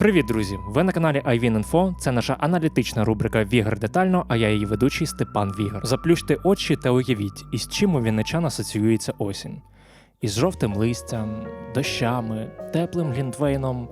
Привіт, друзі! Ви на каналі iWinInfo. Це наша аналітична рубрика Вігр детально, а я її ведучий Степан Вігр. Заплющте очі та уявіть, із чим у вінничан асоціюється осінь. Із жовтим листям, дощами, теплим глінтвейном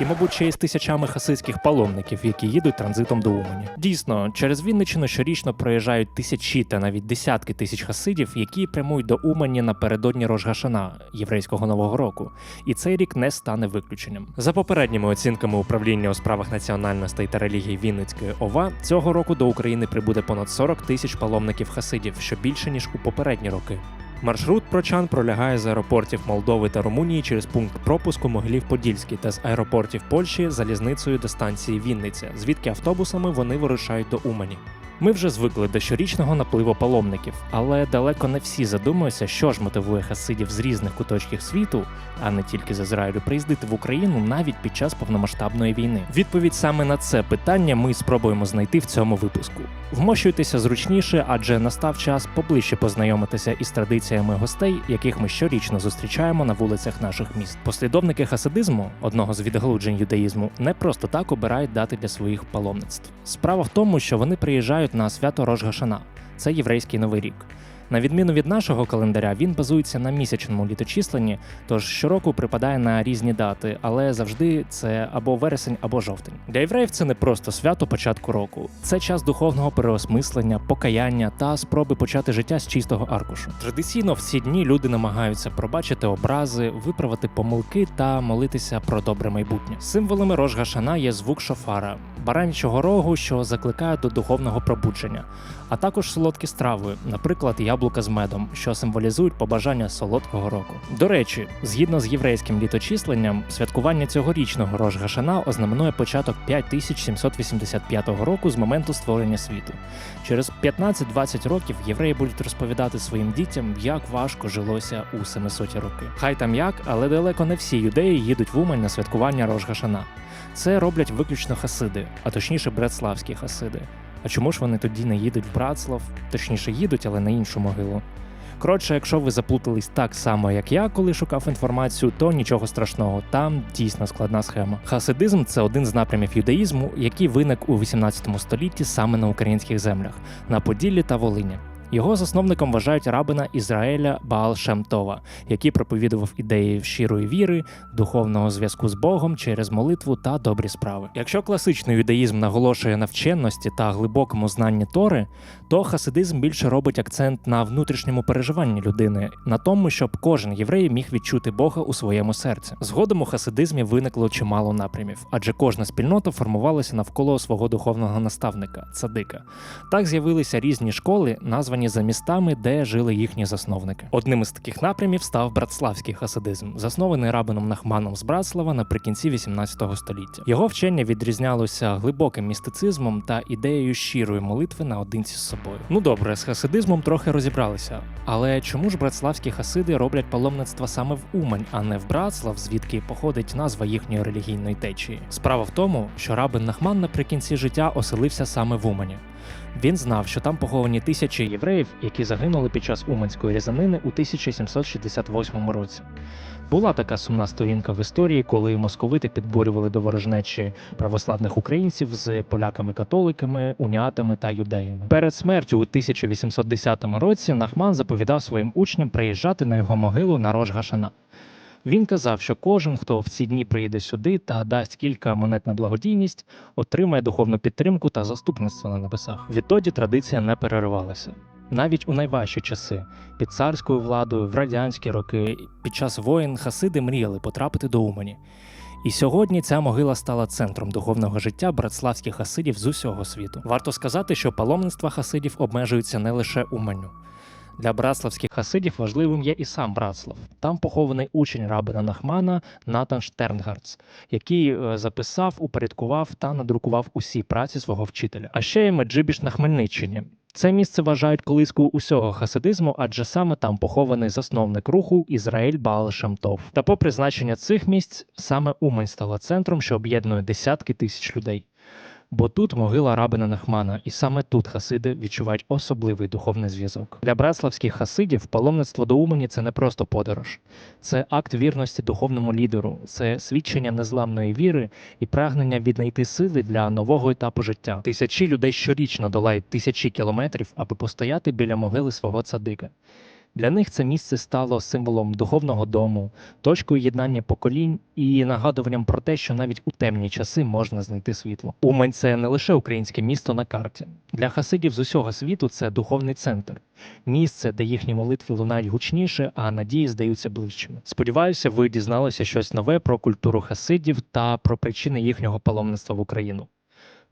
і, мабуть, ще із тисячами хасидських паломників, які їдуть транзитом до Умані. Дійсно, через Вінничину щорічно проїжджають тисячі та навіть десятки тисяч хасидів, які прямують до Умані напередодні Рожгашана, єврейського нового року. І цей рік не стане виключенням. За попередніми оцінками управління у справах національностей та релігій Вінницької ОВА, цього року до України прибуде понад 40 тисяч паломників хасидів, що більше ніж у попередні роки. Маршрут прочан пролягає з аеропортів Молдови та Румунії через пункт пропуску Могилів-Подільський та з аеропортів Польщі залізницею до станції Вінниця, звідки автобусами вони вирушають до Умані. Ми вже звикли до щорічного напливу паломників, але далеко не всі задумуються, що ж мотивує хасидів з різних куточків світу, а не тільки з Ізраїлю, приїздити в Україну навіть під час повномасштабної війни. Відповідь саме на це питання ми спробуємо знайти в цьому випуску. Вмощуйтеся зручніше, адже настав час поближче познайомитися із традиціями гостей, яких ми щорічно зустрічаємо на вулицях наших міст. Послідовники хасидизму, одного з відгалуджень юдаїзму, не просто так обирають дати для своїх паломництв. Справа в тому, що вони приїжджають на свято Рожгашана. Це єврейський новий рік. На відміну від нашого календаря, він базується на місячному літочисленні, тож щороку припадає на різні дати, але завжди це або вересень, або жовтень. Для євреїв це не просто свято початку року, це час духовного переосмислення, покаяння та спроби почати життя з чистого аркушу. Традиційно в ці дні люди намагаються пробачити образи, виправити помилки та молитися про добре майбутнє. Символами Рожгашана є звук шофара, баранчого рогу, що закликає до духовного пробудження, а також солодкі страви, наприклад, яблука з медом, що символізують побажання солодкого року. До речі, згідно з єврейським літочисленням, святкування цьогорічного Рожгашана ознаменує початок 5785 року з моменту створення світу. Через 15-20 років євреї будуть розповідати своїм дітям, як важко жилося у 700 роки. Хай там як, але далеко не всі юдеї їдуть в Умань на святкування Рожгашана. Це роблять виключно хасиди, а точніше братславські хасиди. А чому ж вони тоді не їдуть в Братслав? Точніше, їдуть, але на іншу могилу. Коротше, якщо ви заплутались так само, як я, коли шукав інформацію, то нічого страшного, там дійсно складна схема. Хасидизм це один з напрямів юдаїзму, який виник у 18 столітті саме на українських землях, на Поділлі та Волині. Його засновником вважають рабина Ізраїля Баал Шемтова, який проповідував ідеї щирої віри, духовного зв'язку з Богом через молитву та добрі справи. Якщо класичний юдаїзм наголошує на вченості та глибокому знанні Тори, то хасидизм більше робить акцент на внутрішньому переживанні людини, на тому, щоб кожен єврей міг відчути Бога у своєму серці. Згодом у хасидизмі виникло чимало напрямів, адже кожна спільнота формувалася навколо свого духовного наставника цадика. Так з'явилися різні школи, названі за містами, де жили їхні засновники. Одним із таких напрямів став братславський хасидизм, заснований рабином Нахманом з Братслава наприкінці 18 століття. Його вчення відрізнялося глибоким містицизмом та ідеєю щирої молитви наодинці з собою. Ну добре, з хасидизмом трохи розібралися. Але чому ж братславські хасиди роблять паломництва саме в Умань, а не в Братслав, звідки походить назва їхньої релігійної течії? Справа в тому, що рабин Нахман наприкінці життя оселився саме в Умані. Він знав, що там поховані тисячі євреїв, які загинули під час Уманської різанини у 1768 році. Була така сумна сторінка в історії, коли московити підбурювали до ворожнечі православних українців з поляками-католиками, уніатами та юдеями. Перед смертю у 1810 році Нахман заповідав своїм учням приїжджати на його могилу на Рожгашана. Він казав, що кожен, хто в ці дні приїде сюди та дасть кілька монет на благодійність, отримає духовну підтримку та заступництво на небесах. Відтоді традиція не переривалася. Навіть у найважчі часи під царською владою, в радянські роки, під час воєн хасиди мріяли потрапити до Умані. І сьогодні ця могила стала центром духовного життя братславських хасидів з усього світу. Варто сказати, що паломництва хасидів обмежуються не лише Уманню. Для братславських хасидів важливим є і сам Братслав. Там похований учень рабина Нахмана Натан Штернгардс, який е, записав, упорядкував та надрукував усі праці свого вчителя. А ще є Меджибіш на Хмельниччині. Це місце вважають колиску усього хасидизму, адже саме там похований засновник руху Ізраїль Баал Шамтов. Та попри значення цих місць, саме Умань стала центром, що об'єднує десятки тисяч людей. Бо тут могила рабина Нахмана, і саме тут хасиди відчувають особливий духовний зв'язок. Для бреславських хасидів паломництво до Умані це не просто подорож, це акт вірності духовному лідеру, це свідчення незламної віри і прагнення віднайти сили для нового етапу життя. Тисячі людей щорічно долають тисячі кілометрів, аби постояти біля могили свого цадика. Для них це місце стало символом духовного дому, точкою єднання поколінь і нагадуванням про те, що навіть у темні часи можна знайти світло. Умань це не лише українське місто на карті. Для хасидів з усього світу це духовний центр, місце, де їхні молитви лунають гучніше, а надії здаються ближчими. Сподіваюся, ви дізналися щось нове про культуру хасидів та про причини їхнього паломництва в Україну.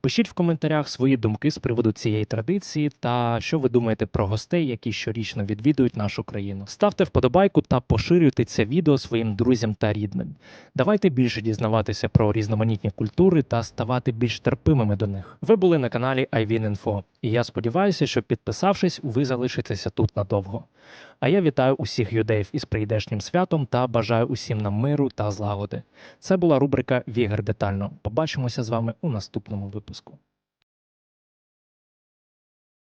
Пишіть в коментарях свої думки з приводу цієї традиції та що ви думаєте про гостей, які щорічно відвідують нашу країну. Ставте вподобайку та поширюйте це відео своїм друзям та рідним. Давайте більше дізнаватися про різноманітні культури та ставати більш терпимими до них. Ви були на каналі iWinInfo, і я сподіваюся, що підписавшись, ви залишитеся тут надовго. А я вітаю усіх юдеїв із прийдешнім святом та бажаю усім нам миру та злагоди. Це була рубрика Вігер детально. Побачимося з вами у наступному випуску.